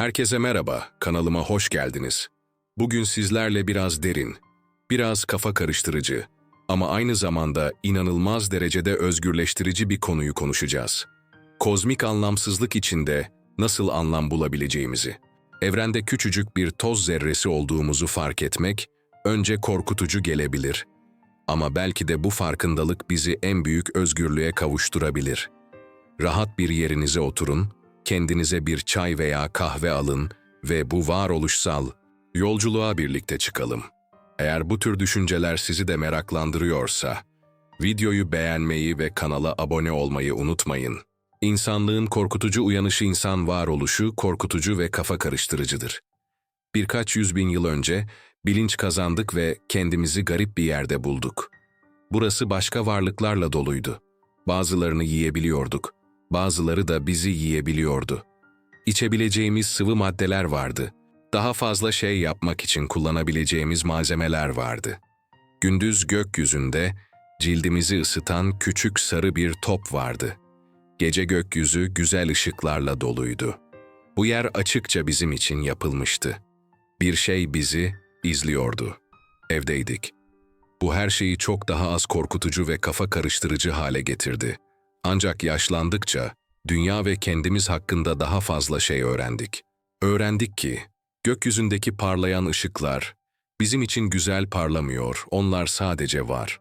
Herkese merhaba, kanalıma hoş geldiniz. Bugün sizlerle biraz derin, biraz kafa karıştırıcı ama aynı zamanda inanılmaz derecede özgürleştirici bir konuyu konuşacağız. Kozmik anlamsızlık içinde nasıl anlam bulabileceğimizi. Evrende küçücük bir toz zerresi olduğumuzu fark etmek önce korkutucu gelebilir. Ama belki de bu farkındalık bizi en büyük özgürlüğe kavuşturabilir. Rahat bir yerinize oturun, kendinize bir çay veya kahve alın ve bu varoluşsal yolculuğa birlikte çıkalım. Eğer bu tür düşünceler sizi de meraklandırıyorsa, videoyu beğenmeyi ve kanala abone olmayı unutmayın. İnsanlığın korkutucu uyanışı insan varoluşu korkutucu ve kafa karıştırıcıdır. Birkaç yüz bin yıl önce bilinç kazandık ve kendimizi garip bir yerde bulduk. Burası başka varlıklarla doluydu. Bazılarını yiyebiliyorduk, bazıları da bizi yiyebiliyordu. İçebileceğimiz sıvı maddeler vardı. Daha fazla şey yapmak için kullanabileceğimiz malzemeler vardı. Gündüz gökyüzünde cildimizi ısıtan küçük sarı bir top vardı. Gece gökyüzü güzel ışıklarla doluydu. Bu yer açıkça bizim için yapılmıştı. Bir şey bizi izliyordu. Evdeydik. Bu her şeyi çok daha az korkutucu ve kafa karıştırıcı hale getirdi. Ancak yaşlandıkça dünya ve kendimiz hakkında daha fazla şey öğrendik. Öğrendik ki gökyüzündeki parlayan ışıklar bizim için güzel parlamıyor, onlar sadece var.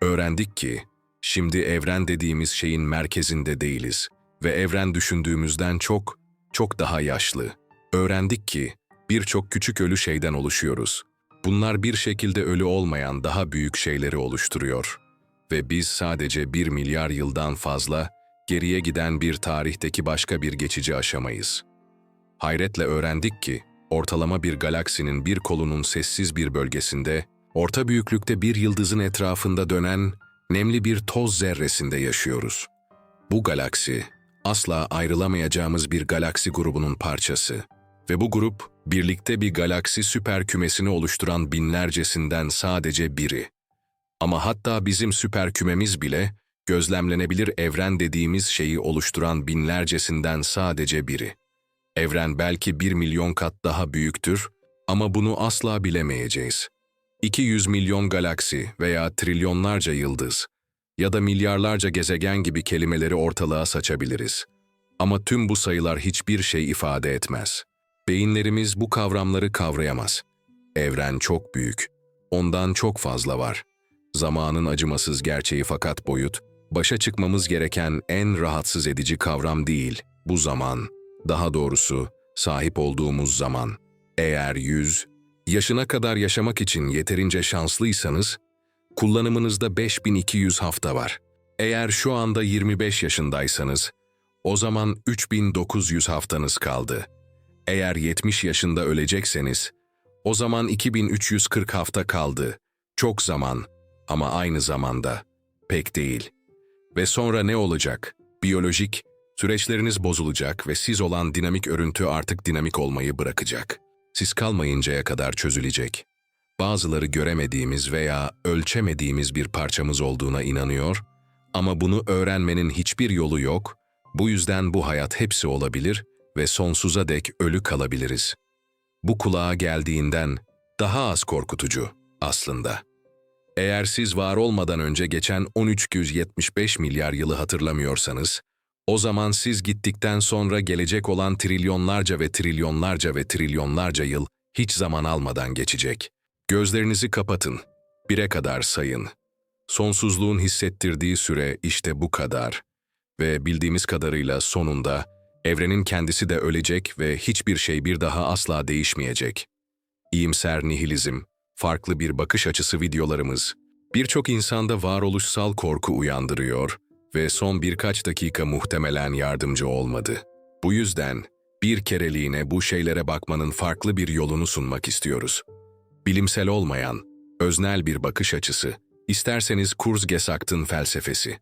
Öğrendik ki şimdi evren dediğimiz şeyin merkezinde değiliz ve evren düşündüğümüzden çok, çok daha yaşlı. Öğrendik ki birçok küçük ölü şeyden oluşuyoruz. Bunlar bir şekilde ölü olmayan daha büyük şeyleri oluşturuyor. Ve biz sadece bir milyar yıldan fazla geriye giden bir tarihteki başka bir geçici aşamayız. Hayretle öğrendik ki, ortalama bir galaksinin bir kolunun sessiz bir bölgesinde, orta büyüklükte bir yıldızın etrafında dönen nemli bir toz zerresinde yaşıyoruz. Bu galaksi, asla ayrılamayacağımız bir galaksi grubunun parçası ve bu grup, birlikte bir galaksi süper kümesini oluşturan binlercesinden sadece biri. Ama hatta bizim süper kümemiz bile, gözlemlenebilir evren dediğimiz şeyi oluşturan binlercesinden sadece biri. Evren belki bir milyon kat daha büyüktür ama bunu asla bilemeyeceğiz. 200 milyon galaksi veya trilyonlarca yıldız ya da milyarlarca gezegen gibi kelimeleri ortalığa saçabiliriz. Ama tüm bu sayılar hiçbir şey ifade etmez. Beyinlerimiz bu kavramları kavrayamaz. Evren çok büyük. Ondan çok fazla var. Zamanın acımasız gerçeği fakat boyut, başa çıkmamız gereken en rahatsız edici kavram değil, bu zaman. Daha doğrusu, sahip olduğumuz zaman. Eğer 100, yaşına kadar yaşamak için yeterince şanslıysanız, kullanımınızda 5200 hafta var. Eğer şu anda 25 yaşındaysanız, o zaman 3900 haftanız kaldı. Eğer 70 yaşında ölecekseniz, o zaman 2340 hafta kaldı. Çok zaman ama aynı zamanda pek değil. Ve sonra ne olacak? Biyolojik, süreçleriniz bozulacak ve siz olan dinamik örüntü artık dinamik olmayı bırakacak. Siz kalmayıncaya kadar çözülecek. Bazıları göremediğimiz veya ölçemediğimiz bir parçamız olduğuna inanıyor ama bunu öğrenmenin hiçbir yolu yok. Bu yüzden bu hayat hepsi olabilir ve sonsuza dek ölü kalabiliriz. Bu kulağa geldiğinden daha az korkutucu aslında. Eğer siz var olmadan önce geçen 1375 milyar yılı hatırlamıyorsanız, o zaman siz gittikten sonra gelecek olan trilyonlarca ve trilyonlarca ve trilyonlarca yıl hiç zaman almadan geçecek. Gözlerinizi kapatın, bire kadar sayın. Sonsuzluğun hissettirdiği süre işte bu kadar. Ve bildiğimiz kadarıyla sonunda evrenin kendisi de ölecek ve hiçbir şey bir daha asla değişmeyecek. İyimser nihilizm, farklı bir bakış açısı videolarımız, birçok insanda varoluşsal korku uyandırıyor ve son birkaç dakika muhtemelen yardımcı olmadı. Bu yüzden bir kereliğine bu şeylere bakmanın farklı bir yolunu sunmak istiyoruz. Bilimsel olmayan, öznel bir bakış açısı, isterseniz Kurzgesagt'ın felsefesi.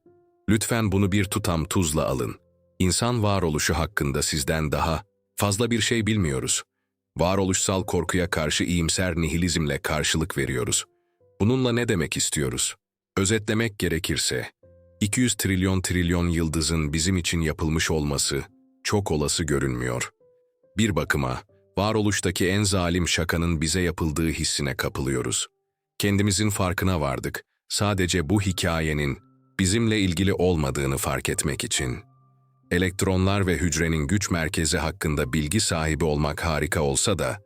Lütfen bunu bir tutam tuzla alın. İnsan varoluşu hakkında sizden daha fazla bir şey bilmiyoruz. Varoluşsal korkuya karşı iyimser nihilizmle karşılık veriyoruz. Bununla ne demek istiyoruz? Özetlemek gerekirse, 200 trilyon trilyon yıldızın bizim için yapılmış olması çok olası görünmüyor. Bir bakıma, varoluştaki en zalim şakanın bize yapıldığı hissine kapılıyoruz. Kendimizin farkına vardık, sadece bu hikayenin bizimle ilgili olmadığını fark etmek için. Elektronlar ve hücrenin güç merkezi hakkında bilgi sahibi olmak harika olsa da,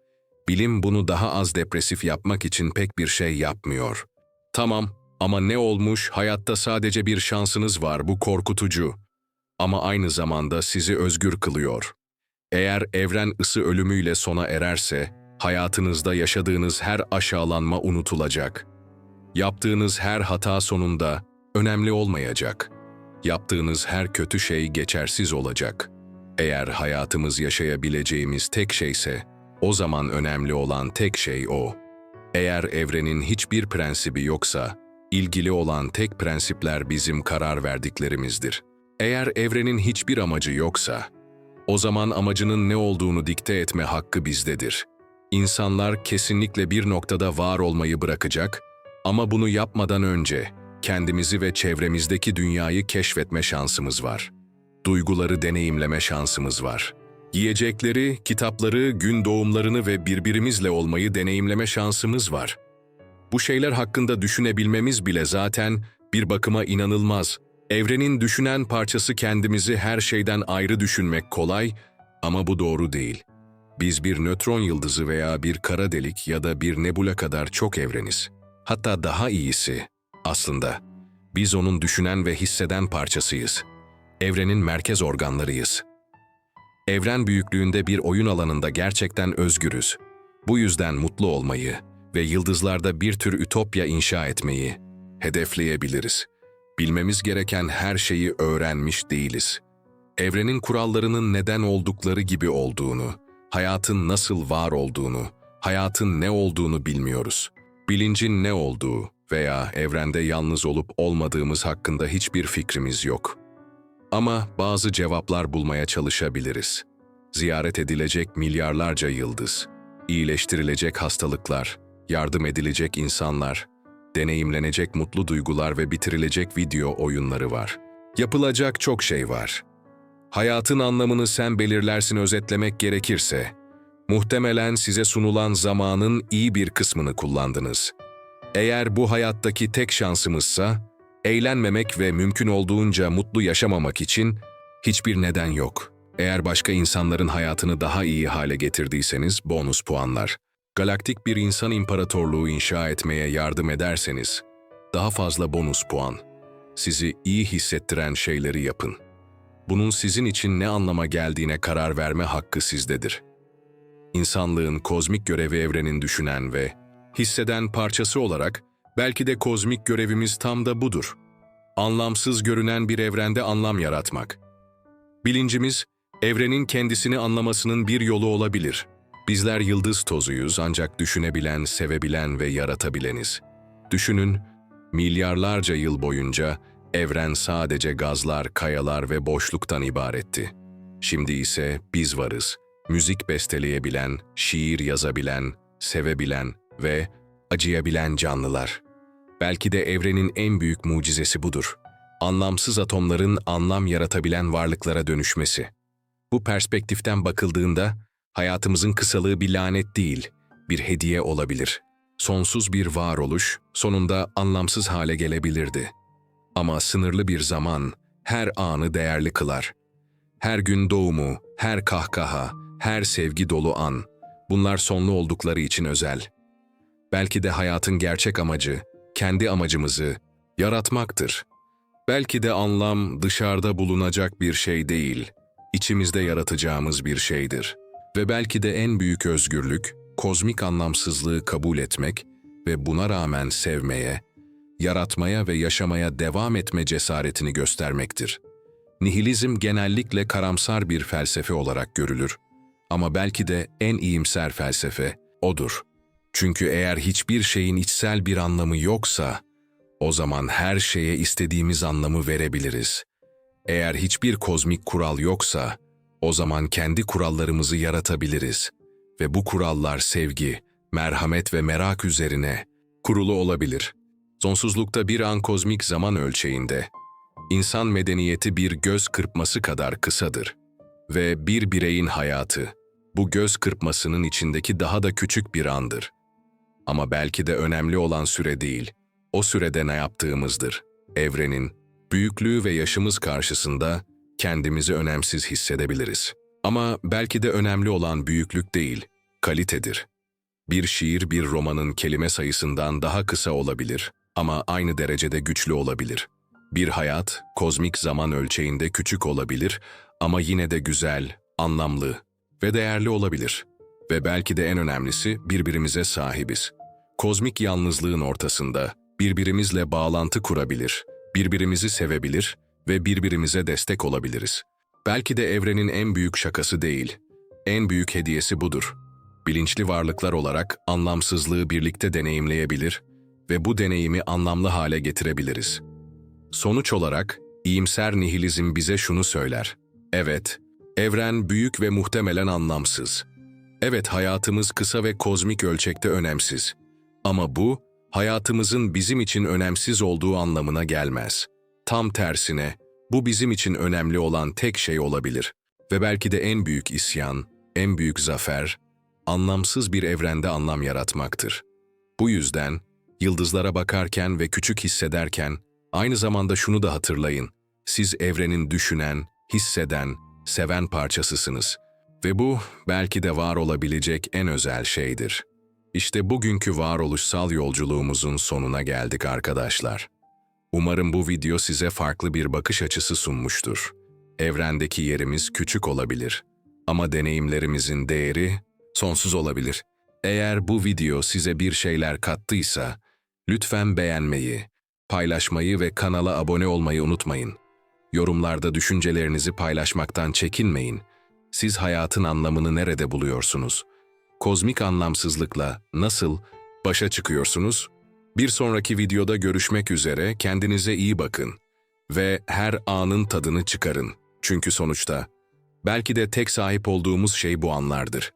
bilim bunu daha az depresif yapmak için pek bir şey yapmıyor. Tamam ama ne olmuş, hayatta sadece bir şansınız var, bu korkutucu. Ama aynı zamanda sizi özgür kılıyor. Eğer evren ısı ölümüyle sona ererse, hayatınızda yaşadığınız her aşağılanma unutulacak. Yaptığınız her hata sonunda önemli olmayacak. Yaptığınız her kötü şey geçersiz olacak. Eğer hayatımız yaşayabileceğimiz tek şeyse, o zaman önemli olan tek şey o. Eğer evrenin hiçbir prensibi yoksa, ilgili olan tek prensipler bizim karar verdiklerimizdir. Eğer evrenin hiçbir amacı yoksa, o zaman amacının ne olduğunu dikte etme hakkı bizdedir. İnsanlar kesinlikle bir noktada var olmayı bırakacak ama bunu yapmadan önce kendimizi ve çevremizdeki dünyayı keşfetme şansımız var. Duyguları deneyimleme şansımız var. Yiyecekleri, kitapları, gün doğumlarını ve birbirimizle olmayı deneyimleme şansımız var. Bu şeyler hakkında düşünebilmemiz bile zaten bir bakıma inanılmaz. Evrenin düşünen parçası kendimizi her şeyden ayrı düşünmek kolay ama bu doğru değil. Biz bir nötron yıldızı veya bir kara delik ya da bir nebula kadar çok evreniz. Hatta daha iyisi, aslında biz onun düşünen ve hisseden parçasıyız. Evrenin merkez organlarıyız. Evren büyüklüğünde bir oyun alanında gerçekten özgürüz. Bu yüzden mutlu olmayı ve yıldızlarda bir tür ütopya inşa etmeyi hedefleyebiliriz. Bilmemiz gereken her şeyi öğrenmiş değiliz. Evrenin kurallarının neden oldukları gibi olduğunu, hayatın nasıl var olduğunu, hayatın ne olduğunu bilmiyoruz. Bilincin ne olduğu veya evrende yalnız olup olmadığımız hakkında hiçbir fikrimiz yok. Ama bazı cevaplar bulmaya çalışabiliriz. Ziyaret edilecek milyarlarca yıldız, iyileştirilecek hastalıklar, yardım edilecek insanlar, deneyimlenecek mutlu duygular ve bitirilecek video oyunları var. Yapılacak çok şey var. Hayatın anlamını sen belirlersin özetlemek gerekirse, muhtemelen size sunulan zamanın iyi bir kısmını kullandınız. Eğer bu hayattaki tek şansımızsa, eğlenmemek ve mümkün olduğunca mutlu yaşamamak için hiçbir neden yok. Eğer başka insanların hayatını daha iyi hale getirdiyseniz bonus puanlar. Galaktik bir insan imparatorluğu inşa etmeye yardım ederseniz daha fazla bonus puan. Sizi iyi hissettiren şeyleri yapın. Bunun sizin için ne anlama geldiğine karar verme hakkı sizdedir. İnsanlığın kozmik görevi evrenin düşünen ve hisseden parçası olarak belki de kozmik görevimiz tam da budur. Anlamsız görünen bir evrende anlam yaratmak. Bilincimiz, evrenin kendisini anlamasının bir yolu olabilir. Bizler yıldız tozuyuz ancak düşünebilen, sevebilen ve yaratabileniz. Düşünün, milyarlarca yıl boyunca evren sadece gazlar, kayalar ve boşluktan ibaretti. Şimdi ise biz varız. Müzik besteleyebilen, şiir yazabilen, sevebilen ve acıyabilen canlılar. Belki de evrenin en büyük mucizesi budur. Anlamsız atomların anlam yaratabilen varlıklara dönüşmesi. Bu perspektiften bakıldığında hayatımızın kısalığı bir lanet değil, bir hediye olabilir. Sonsuz bir varoluş sonunda anlamsız hale gelebilirdi. Ama sınırlı bir zaman her anı değerli kılar. Her gün doğumu, her kahkaha, her sevgi dolu an, bunlar sonlu oldukları için özel. Belki de hayatın gerçek amacı, kendi amacımızı yaratmaktır. Belki de anlam dışarıda bulunacak bir şey değil, içimizde yaratacağımız bir şeydir. Ve belki de en büyük özgürlük, kozmik anlamsızlığı kabul etmek ve buna rağmen sevmeye, yaratmaya ve yaşamaya devam etme cesaretini göstermektir. Nihilizm genellikle karamsar bir felsefe olarak görülür. Ama belki de en iyimser felsefe odur. Çünkü eğer hiçbir şeyin içsel bir anlamı yoksa, o zaman her şeye istediğimiz anlamı verebiliriz. Eğer hiçbir kozmik kural yoksa, o zaman kendi kurallarımızı yaratabiliriz ve bu kurallar sevgi, merhamet ve merak üzerine kurulu olabilir. Sonsuzlukta bir an kozmik zaman ölçeğinde, insan medeniyeti bir göz kırpması kadar kısadır ve bir bireyin hayatı, Bu göz kırpmasının içindeki daha da küçük bir andır. Ama belki de önemli olan süre değil, o sürede ne yaptığımızdır. Evrenin, büyüklüğü ve yaşımız karşısında kendimizi önemsiz hissedebiliriz. Ama belki de önemli olan büyüklük değil, kalitedir. Bir şiir bir romanın kelime sayısından daha kısa olabilir ama aynı derecede güçlü olabilir. Bir hayat, kozmik zaman ölçeğinde küçük olabilir ama yine de güzel, anlamlı ve değerli olabilir. Ve belki de en önemlisi birbirimize sahibiz. Kozmik yalnızlığın ortasında birbirimizle bağlantı kurabilir, birbirimizi sevebilir ve birbirimize destek olabiliriz. Belki de evrenin en büyük şakası değil, en büyük hediyesi budur. Bilinçli varlıklar olarak anlamsızlığı birlikte deneyimleyebilir ve bu deneyimi anlamlı hale getirebiliriz. Sonuç olarak iyimser nihilizm bize şunu söyler. Evet, evren büyük ve muhtemelen anlamsız. Evet hayatımız kısa ve kozmik ölçekte önemsiz. Ama bu, hayatımızın bizim için önemsiz olduğu anlamına gelmez. Tam tersine, bu bizim için önemli olan tek şey olabilir. Ve belki de en büyük isyan, en büyük zafer, anlamsız bir evrende anlam yaratmaktır. Bu yüzden, yıldızlara bakarken ve küçük hissederken, aynı zamanda şunu da hatırlayın. Siz evrenin düşünen, hisseden, seven parçasısınız. Ve bu belki de var olabilecek en özel şeydir. İşte bugünkü varoluşsal yolculuğumuzun sonuna geldik arkadaşlar. Umarım bu video size farklı bir bakış açısı sunmuştur. Evrendeki yerimiz küçük olabilir ama deneyimlerimizin değeri sonsuz olabilir. Eğer bu video size bir şeyler kattıysa, lütfen beğenmeyi, paylaşmayı ve kanala abone olmayı unutmayın. Yorumlarda düşüncelerinizi paylaşmaktan çekinmeyin. Siz hayatın anlamını nerede buluyorsunuz? Kozmik anlamsızlıkla nasıl başa çıkıyorsunuz? Bir sonraki videoda görüşmek üzere kendinize iyi bakın ve her anın tadını çıkarın. Çünkü sonuçta belki de tek sahip olduğumuz şey bu anlardır.